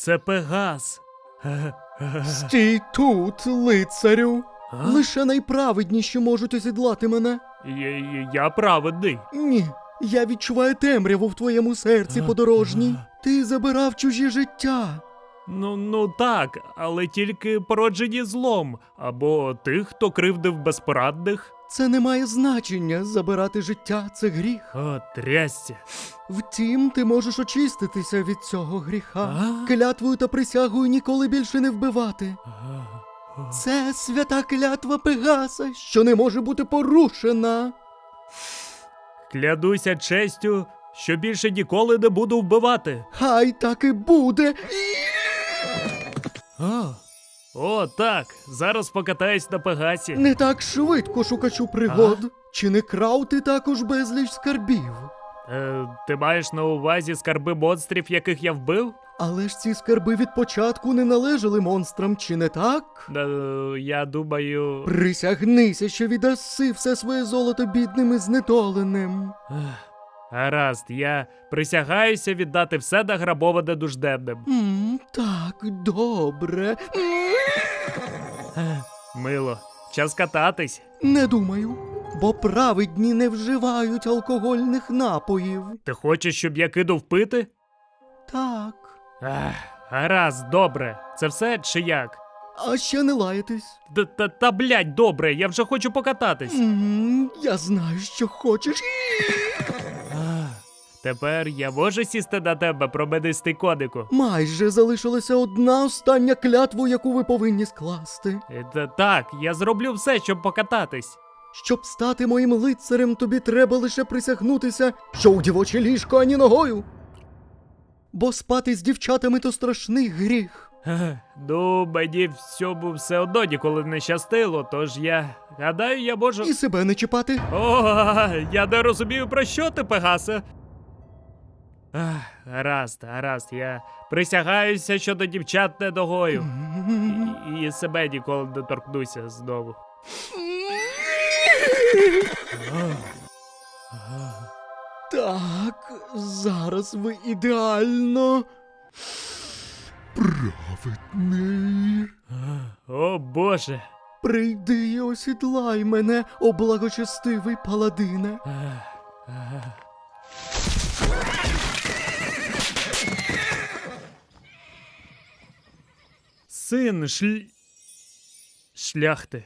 це Пегас. Стій тут, лицарю. А? Лише найправедніші можуть осідлати мене. Я, я- праведний. Ні, я відчуваю темряву в твоєму серці, подорожній. Ти забирав чужі життя. Ну, ну так, але тільки породжені злом, або тих, хто кривдив безпорадних. Це не має значення. Забирати життя це гріх. О, трясця. Втім, ти можеш очиститися від цього гріха. А? Клятвою та присягою ніколи більше не вбивати. А, Це свята клятва Пегаса, що не може бути порушена. Клянуся честю, що більше ніколи не буду вбивати. Хай так і буде. О, о так, зараз покатаюсь на Пегасі. Не так швидко шукачу пригод. Чи не крав ти також безліч скарбів? Е, ти маєш на увазі скарби монстрів, яких я вбив? Але ж ці скарби від початку не належали монстрам, чи не так? Е, я думаю. Присягнися, що віддаси все своє золото бідним і знедоленим. Гаразд, я присягаюся віддати все награбоване нужденним. М, так, добре. Ех, Мило, час кататись. Не думаю, бо праведні не вживають алкогольних напоїв. Ти хочеш, щоб я кинув пити? Так. Ех, гаразд, добре. Це все чи як? А ще не лаєтесь. Та, та, та блядь, добре, я вже хочу покататись. М, Я знаю, що хочеш. Ах, Тепер я можу сісти на тебе, промедистий конику. Майже залишилася одна остання клятву, яку ви повинні скласти. Е, Та, так, я зроблю все, щоб покататись. Щоб стати моїм лицарем, тобі треба лише присягнутися, що у дівоче ліжко ані ногою. Бо спати з дівчатами то страшний гріх. Ех, Ну, мені в цьому все одно ніколи не щастило, тож я гадаю, я можу. І себе не чіпати. О, я не розумію, про що ти, Пегасе. Ах, Гаразд, гаразд, я присягаюся щодо дівчат не ногою. І, і себе ніколи не торкнуся знову. Так, зараз ви ідеально. Праведний. О Боже. Прийди і осідлай мене, о благочестивий паладине. Ах, ах. Син шль... шляхти.